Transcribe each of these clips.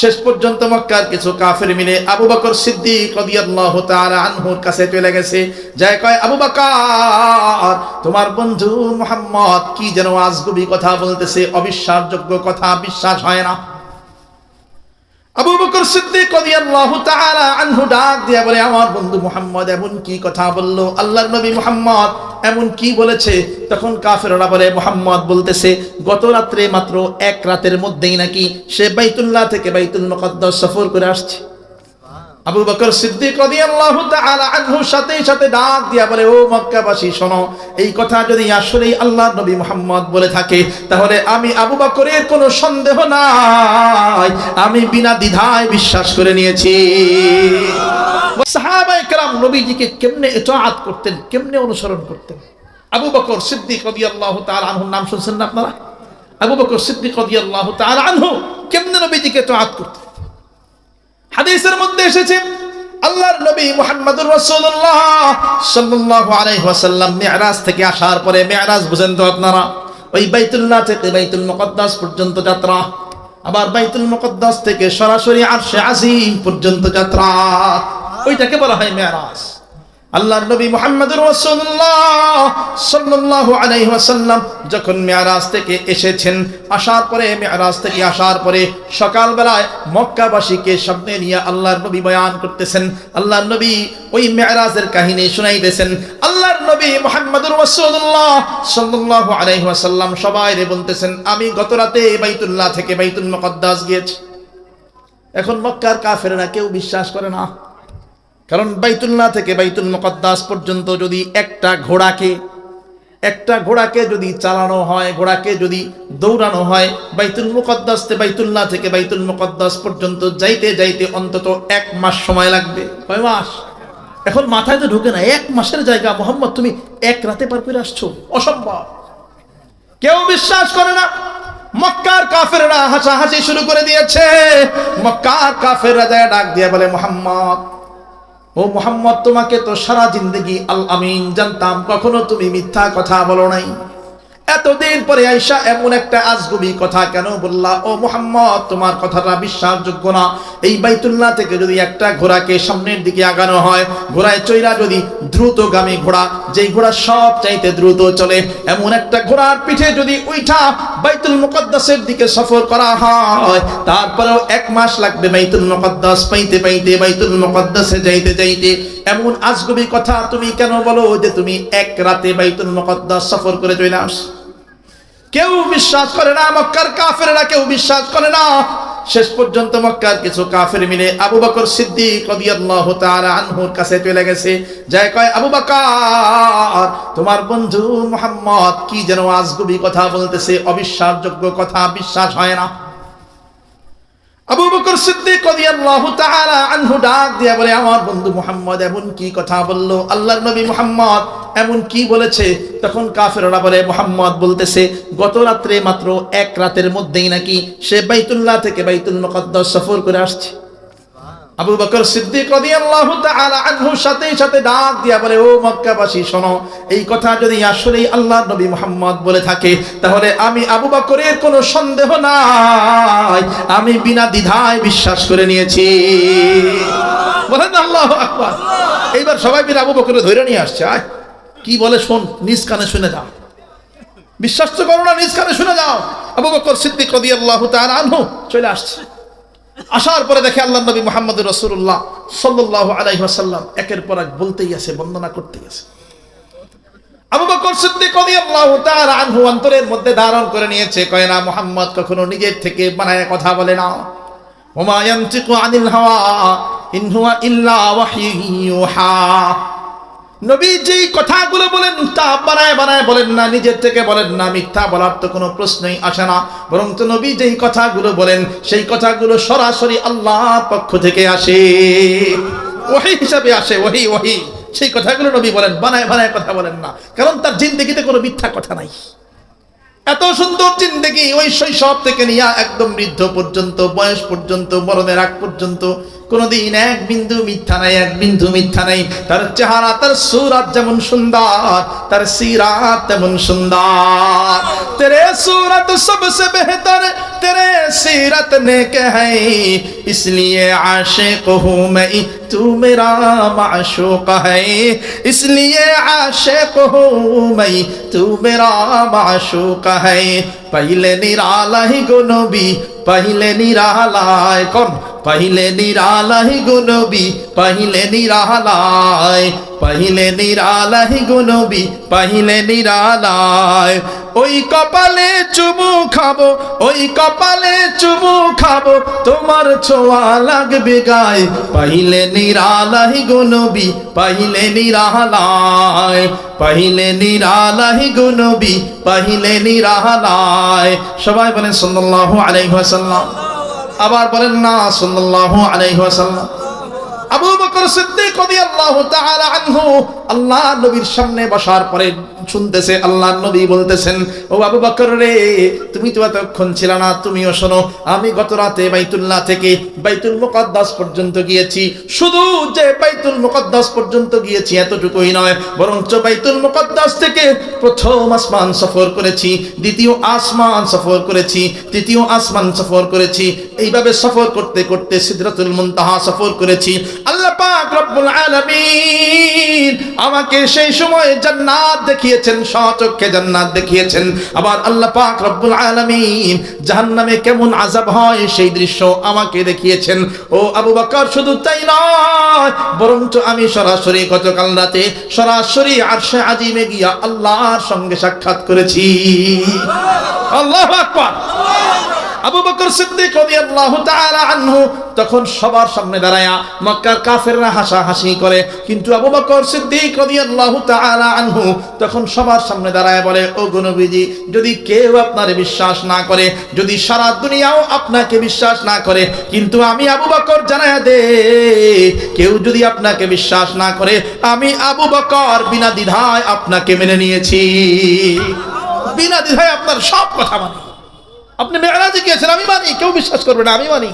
শেষ পর্যন্ত মক্কার কিছু কাফের মিলে আবু বকর সিদ্দিক রাদিয়াল্লাহু তাআলা আনহুর কাছে চলে গেছে। যায় কয়, আবু বকর, তোমার বন্ধু মুহাম্মদ কি যেন আজগুবি কথা বলতেছে? অবিশ্বাসযোগ্য কথা, বিশ্বাস হয় না। আবু বকর সিদ্দিক রাদিয়াল্লাহু তাআলা আনহু ডাক দিয়া বলে, আমার বন্ধু মুহাম্মদ এমন কি কথা বলল? আল্লাহর নবী মুহাম্মদ এমন কি বলেছে? তখন কাফেররা বলে, মুহাম্মদ বলতেছে, গত রাত্রে মাত্র এক রাতের মধ্যেই নাকি সে বাইতুল্লাহ থেকে বাইতুল মুকদ্দাস সফর করে আসছে। আবু বকর সিদ্দিক রাদিয়াল্লাহু তাআলা আনহুর সাথে সাথে ডাক দিয়া বলে, ও মক্কাবাসী, শোনো, এই কথা যদি আসলেই আল্লাহর নবী মুহাম্মদ বলে থাকে, তাহলে আমি আবু বকরের কোনো সন্দেহ নাই। আমি বিনা দ্বিধায় বিশ্বাস করে নিয়েছি। সাহাবায়ে কেরাম নবীজিকে কেমনে ইতাআত করতেন, কেমনে অনুসরণ করতেন? আবু বকর সিদ্দিক রাদিয়াল্লাহু তাআলা আনহুর নাম শুনছেন না আপনারা? আবু বকর সিদ্দিক রাদিয়াল্লাহু তাআলা আনহু কেমনে নবীজিকে ইতাআত করতেন? হাদিসের মধ্যে এসেছে, আল্লাহর নবী মুহাম্মদুর রাসূলুল্লাহ সাল্লাল্লাহু আলাইহি ওয়াসাল্লাম মিরাজ থেকে আসার পরে মিরাজ বুঝেন তো আপনারা, ওই বাইতুল্লাহ থেকে বাইতুল মুকদ্দাস পর্যন্ত যাত্রা, আবার বাইতুল মুকদ্দাস থেকে সরাসরি আরশে আজিম পর্যন্ত যাত্রা, ওইটাকে বলা হয় মিরাজ। আল্লাহর নবী মুহাম্মদুর রাসূলুল্লাহ যখন মিরাজ থেকে এসেছেন, আসার পরে মিরাজ থেকে আসার পরে সকালবেলায় মক্কাবাসীকে সামনে নিয়ে আল্লাহর নবী বয়ান করতেছেন। আল্লাহর নবী ওই মিরাজের কাহিনী শুনাইতেছেন। আল্লাহর নবী মুহাম্মদুর রাসূলুল্লাহ সাল্লাল্লাহু আলাইহি ওয়াসাল্লাম সবাইরে বলতেছেন, আমি গত রাতে বাইতুল্লাহ থেকে বাইতুল মুকদ্দাস গিয়েছি। এখন মক্কার কাফেররা কেউ বিশ্বাস করে না। কারণ বাইতুল্লাহ থেকে বাইতুল মুকদ্দাস পর্যন্ত যদি একটা ঘোড়াকে একটা ঘোড়াকে যদি চালানো হয়, ঘোড়াকে যদি দৌড়ানো হয়, বাইতুল মুকদ্দাস বাইতুল্লাহ থেকে বাইতুল মুকদ্দাস পর্যন্ত যাইতে যাইতে অন্তত এক মাস সময় লাগবে। কয় মাস? এখন মাথায় তো ঢুকে না, এক মাসের জায়গা। মোহাম্মদ, তুমি এক রাতে পার করে আসছো? অসম্ভব। কেউ বিশ্বাস করে না, মক্কার কাফেররা হাসাহাসি শুরু করে দিয়েছে। মক্কার কাফেররা যায় ডাক দিয়ে বলে, মোহাম্মদ ও মোহাম্মদ, তোমাকে তো সারা জিন্দগি আল আমিন জানতাম, কখনো তুমি মিথ্যা কথা বলো নাই। এতদিন পরে আইসা এমন একটা আজগুবি কথা কেন বললা? ও মোহাম্মদ, তোমার কথাটা বিশ্বাসযোগ্য না। এই বাইতুল্লাহ থেকে যদি একটা ঘোড়াকে সামনের দিকে আগানো হয়, ঘোড়ায় চৈরা যদি দ্রুতগামী ঘোড়া, যেই ঘোড়া সব চাইতে দ্রুত চলে, এমন একটা ঘোড়ার পিঠে যদি উইঠা বাইতুল মুকদ্দাসের দিকে সফর করা হয়, তারপরেও এক মাস লাগবে বাইতুল মুকদ্দাস পাইতে পাইতে, বাইতুল মুকদ্দাসে যাইতে যাইতে। এমন আজগুবি কথা তুমি কেন বলো যে তুমি এক রাতে বাইতুল মুকদ্দাস সফর করে চলে আস? কেউ বিশ্বাস করে না মক্কার কাফেরা কেউ বিশ্বাস করে না। শেষ পর্যন্ত মক্কার কিছু কাফের মিলে আবু বকর সিদ্দিক রাদিয়াল্লাহু তাআলা আনহুর কাছে চলে গেছে। যায় কয়, আবু বকর, তোমার বন্ধু মুহাম্মদ কি যেন আজগুবি কথা বলতেছে? অবিশ্বাসযোগ্য কথা, বিশ্বাস হয় না। আবু বকর সিদ্দিক রাদিয়াল্লাহু তাআলা আনহু ডাক দিয়া বলে, আমার বন্ধু মুহাম্মদ এমন কি কথা বলল? আল্লাহর নবী মুহাম্মদ এমন কি বলেছে? তখন কাফেররা বলে, মুহাম্মদ বলতেছে, গত রাত্রে মাত্র এক রাতের মধ্যেই নাকি সে বাইতুল্লাহ থেকে বাইতুল মুকদ্দাস সফর করে আসছে। আবু বকর সিদ্দিক রাদিয়াল্লাহু তাআলা আনহুর সাথে সাথে ডাক দিয়া বলে, ও মক্কাবাসী, শোনো, এই কথা যদি আসলেই আল্লাহর নবী মুহাম্মদ বলে থাকে, তাহলে আমি আবু বকরের কোনো সন্দেহ নাই। আমি বিনা দ্বিধায় বিশ্বাস করে নিয়েছি। বলেন আল্লাহু আকবার। এইবার সবাই মিলে আবু বকরে ধরে নিয়ে আসছে। আয়, কি বলে শোন, নিজ কানে শুনে যাও। বিশ্বাস তো করো না, নিজ কানে শুনে যাও। আবু বকর সিদ্দিক রাদিয়াল্লাহু তাআলা আনহু চলে আসছে। আসার পরে দেখে আল্লাহ নবী মোহাম্মদ রসুল্লাহ সাল্লাহ আলাইহি ওয়াসাল্লাম একের পর এক বলতেই আছে বন্দনা করতেই আছে মধ্যে ধারণ করে নিয়েছে কখনো নিজের থেকে বানায় কথা বলে না। ইন নবী যেই কথাগুলো বলেন, তা বানায় বানায় বলেন না, নিজের থেকে বলেন না, মিথ্যা বলার তো কোনো প্রশ্নই আসে না। বরং তো নবী যেই কথাগুলো বলেন, সেই কথাগুলো সরাসরি আল্লাহর পক্ষ থেকে আসে। ওহি হিসাবে আসে, ওহি ওহি। সেই কথাগুলো নবী বলেন, বানায় বানায় কথা বলেন না। কারণ তার জিন্দগিতে কোনো মিথ্যা কথা নাই। এত সুন্দর জিন্দগি ওই শৈশব থেকে নিয়ে একদম বৃদ্ধ পর্যন্ত, বয়স পর্যন্ত, মরণের আগ পর্যন্ত কোনদিন এক বিন্দু মিথ্যা নাই এক বিন্দু মিথ্যা নাই তার চেহারা তার সুরাত যেমন সুন্দর তার সিরাত তেমন সুন্দর তেরে सूरत सबसे बेहतर तेरे सीरत नेक है इसलिए आशिक हूँ मैं तू मेरा माशूक है इसलिए आशिक हूँ मैं तू मेरा माशूक है पहले निराला ही गुनबी पहले निरालाय कौन পাহিলে নিরালাহি গুনবি পাহিলে নিরালায়। পাহিলে নিরালাহি গুনবি পাহিলে নিরালায়। ওই কপালে চুমু খাব, ওই কপালে চুমু খাব, তোমার ছোঁয়া লাগবে গায়ে। পাহিলে নিরালাহি গুনবি পাহিলে নিরালায়। পাহিলে নিরালাহি গুনবি পাহিলে নিরালায়। সবাই বলেন সাল্লাল্লাহু আলাইহি ওয়াসাল্লাম। আবার বলেন না সাল্লাল্লাহু আলাইহি ওয়াসাল্লাম। আবু বকর সিদ্দিক রাদিয়াল্লাহু তাআলা আনহু আল্লাহ নবীর সামনে বসার পরে শুনতেছে আল্লাহ নবী বলতেছেন, ও আবু বকর রে, তুমি তো এতক্ষণ ছিল না, তুমিও শোনো, আমি গত রাতে বাইতুল্লাহ থেকে বাইতুল মুকদ্দাস পর্যন্ত গিয়েছি। শুধু যে বাইতুল মুকদ্দাস পর্যন্ত গিয়েছি এতটুকুই নয়, বরঞ্চ বাইতুল মুকদ্দাস থেকে প্রথম আসমান সফর করেছি, দ্বিতীয় আসমান সফর করেছি, তৃতীয় আসমান সফর করেছি, এইভাবে সফর করতে করতে সিদরাতুল মুনতাহা সফর করেছি। আল্লাহ পাক রব্বুল আলামিন আমাকে সেই জান্নাত দেখিয়েছেন সচক্ষে জান্নাত দেখিয়েছেন। আবার আল্লাহ পাক রব্বুল আলামিন জাহান্নামে কেমন আযাব হয় সেই দৃশ্য আমাকে দেখিয়েছেন। ও আবু বকর, শুধু তাই নয়, বরঞ্চ আমি সরাসরি গতকাল রাতে সরাসরি আরশে আজিমে গিয়া আল্লাহর সঙ্গে সাক্ষাৎ করেছি। আল্লাহু আকবার। আবু বকর সিদ্দিক রাদিয়াল্লাহু তাআলা আনহু তখন সবার সামনে দাঁড়ায়া মক্কার কাফেররা হাসাহাসি করে। কিন্তু আবু বকর সিদ্দিক রাদিয়াল্লাহু তাআলা আনহু তখন সবার সামনে দাঁড়ায় বলে ও গনবীজি যদি কেউ আপনার বিশ্বাস না করে, যদি সারা দুনিয়াও আপনাকে বিশ্বাস না করে, কিন্তু আমি আবু বকর জানায়া দে। কেউ যদি আপনাকে বিশ্বাস না করে, আমি আবু বকর বিনা দ্বিধায় আপনাকে মেনে নিয়েছি। বিনা দ্বিধায় আপনার সব কথা মানি। আপনি মেয়েরাজে গিয়েছেন, আমি মানি। কেউ বিশ্বাস করবে না, আমি মানি।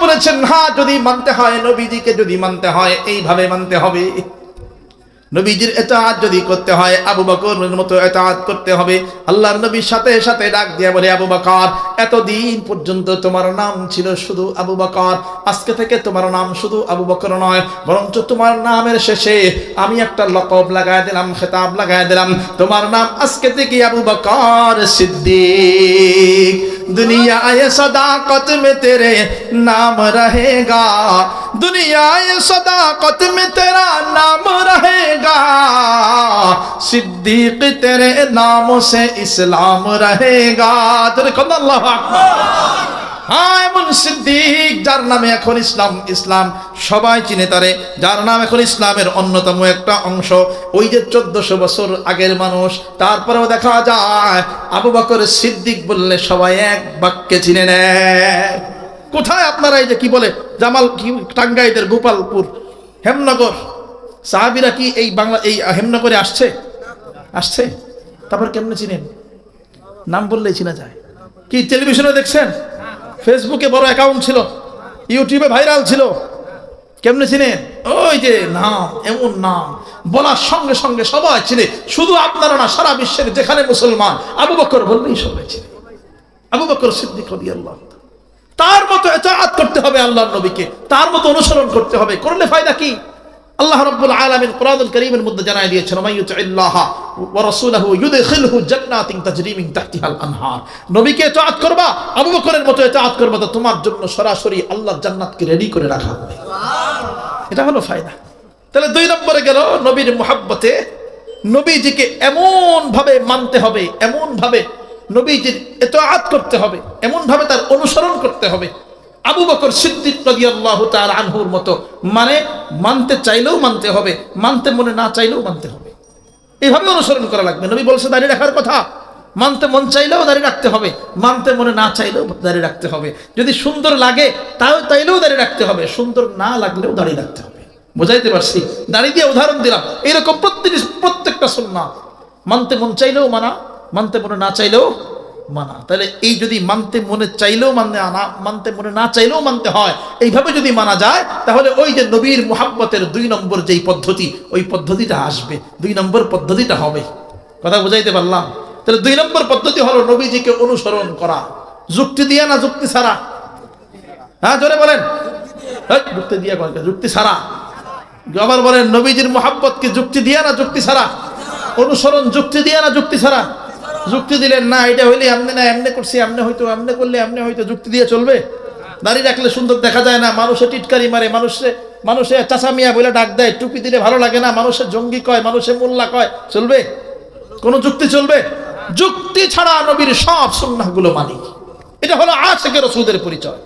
বলেছেন হ্যাঁ যদি মানতে হয়, নবীজিকে যদি মানতে হয়, এইভাবে মানতে হবে। নবীজির এতাহাত যদি করতে হয়, আবু বকরের মতো এতাহাত করতে হবে। আল্লাহর নবীর সাথে সাথে ডাক দিয়ে বলে, আবু বকর, এতদিন পর্যন্ত তোমার নাম ছিল শুধু আবু বকর। আজকে থেকে তোমার নাম শুধু আবু বকর নয়, বরঞ্চ তোমার নামের শেষে আমি একটা লকব লাগায় দিলাম, খেতাব লাগায় দিলাম। তোমার নাম আজকে থেকে আবু বকর সিদ্দিক। दुनिया ये सदाकत में तेरे नाम रहेगा। दुनिया ये सदाकत में तेरा नाम रहेगा। सिद्दीक तेरे नाम से इस्लाम रहेगा। तेरे कद अल्लाह হ্যাঁ সিদ্দিক, যার নামে এখন ইসলাম ইসলাম সবাই চিনে তারে। যার নাম এখন ইসলামের অন্যতম একটা অংশ। ওই যে চোদ্দশো বছর আগের মানুষ, তারপরেও দেখা যায়, আবু বকর সিদ্দিক বললে সবাই এক বাক্যে চিনে নেয়। কোথায় আপনারা এই যে কি বলে, জামাল কি টাঙ্গাইদের গোপালপুর, হেমনগর? সাহাবিরা কি এই বাংলা, এই হেমনগরে আসছে? আসছে? তারপর কেমনে চিনেন? নাম বললেই চিনা যায়। কি, টেলিভিশনে দেখছেন? ফেসবুকে বড় অ্যাকাউন্ট ছিল ইউটিউবে ভাইরাল ছিল। কেমনে চিনে? ওই যে নাম, এমন নাম। বলার সঙ্গে সঙ্গে সবাই চিনে। শুধু আপনারা না, সারা বিশ্বের যেখানে মুসলমান, আবু বকর বললেই সবাই চিনে। আবু বকর সিদ্দিক আল্লাহ তার মতো এত করতে হবে আল্লাহর নবীকে। তার মতো অনুসরণ করতে হবে। করলে ফায়দা কি? আল্লাহ রাব্বুল আলামিন কোরআনুল কারীমের মধ্যে জানায় দিয়েছেন মাইয়ুতিল্লাহ ওয়া রাসূলুহু ইউদখিলহু জান্নাতিন তাজরি মিন তাহতিহাল আনহার। নবীকে ইতাআত করবা আবু বকরের মতো ইতাআত করবা তো তোমার জন্য সরাসরি আল্লাহর জান্নাতকে রেডি করে রাখা হবে। এটা হলো ফায়দা। তাহলে দুই নম্বরে গেল নবীর মুহাব্বতে নবীজিকে এমন ভাবে মানতে হবে এমন ভাবে নবীজির ইতাআত করতে হবে এমন ভাবে তার অনুসরণ করতে হবে। আবু বকর সিদ্দিক রাদিয়াল্লাহু তাআলা আনহুর মতো মানে মানতে চাইলেও মানতে হবে, মানতে মনে না চাইলেও মানতে হবে। এইভাবে অনুসরণ করা লাগবে। নবী বলছে, দাঁড়িয়ে রাখার কথা। মানতে মন চাইলেও দাঁড়িয়ে রাখতে হবে, মানতে মনে না চাইলেও দাঁড়িয়ে রাখতে হবে। যদি সুন্দর লাগে, তাও তাইলেও দাঁড়িয়ে রাখতে হবে, সুন্দর না লাগলেও দাঁড়িয়ে রাখতে হবে। বোঝাইতে পারছি? দাঁড়িয়ে দিয়ে উদাহরণ দিলাম। এরকম প্রত্যেক প্রত্যেকটা সুন্নাত, মানতে মন চাইলেও মানা, মানতে মনে না চাইলেও মানা। তাহলে এই যদি মানতে মনে চাইলেও মানতে আনা মানতে মনে না চাইলেও মানতে হয়, এইভাবে যদি মানা যায়, তাহলে ওই যে নবীর মোহাব্বতের দুই নম্বর যেই পদ্ধতি, ওই পদ্ধতিটা আসবে, দুই নম্বর পদ্ধতিটা হবে। কথা বুঝাইতে পারলাম? তাহলে দুই নম্বর পদ্ধতি হলো নবীজিকে অনুসরণ করা। যুক্তি দিয়ে না যুক্তি ছাড়া? হ্যাঁ জোরে বলেন। যুক্তি দিয়া যুক্তি ছাড়া। আবার বলেন, নবীজির মোহাব্বতকে যুক্তি দিয়ে না যুক্তি ছাড়া? অনুসরণ যুক্তি দিয়ে না যুক্তি ছাড়া? যুক্তি দিলেন, না, এটা হইলে এমনি না এমনি করছি এমনি হয়তো এমনি করলে এমনি হয়তো যুক্তি দিয়ে চলবে? দাঁড়িয়ে রাখলে সুন্দর দেখা যায় না, মানুষে টিটকারি মারে, মানুষে মানুষে চাচামিয়া বলে ডাক দেয়, টুপি দিলে ভালো লাগে না মানুষের জঙ্গি কয়, মানুষে মোল্লা কয়, চলবে? কোনো যুক্তি চলবে? যুক্তি ছাড়া নবীর সব সুন্নাহগুলো মানি এটা হলো আশেকের রসুদের পরিচয়।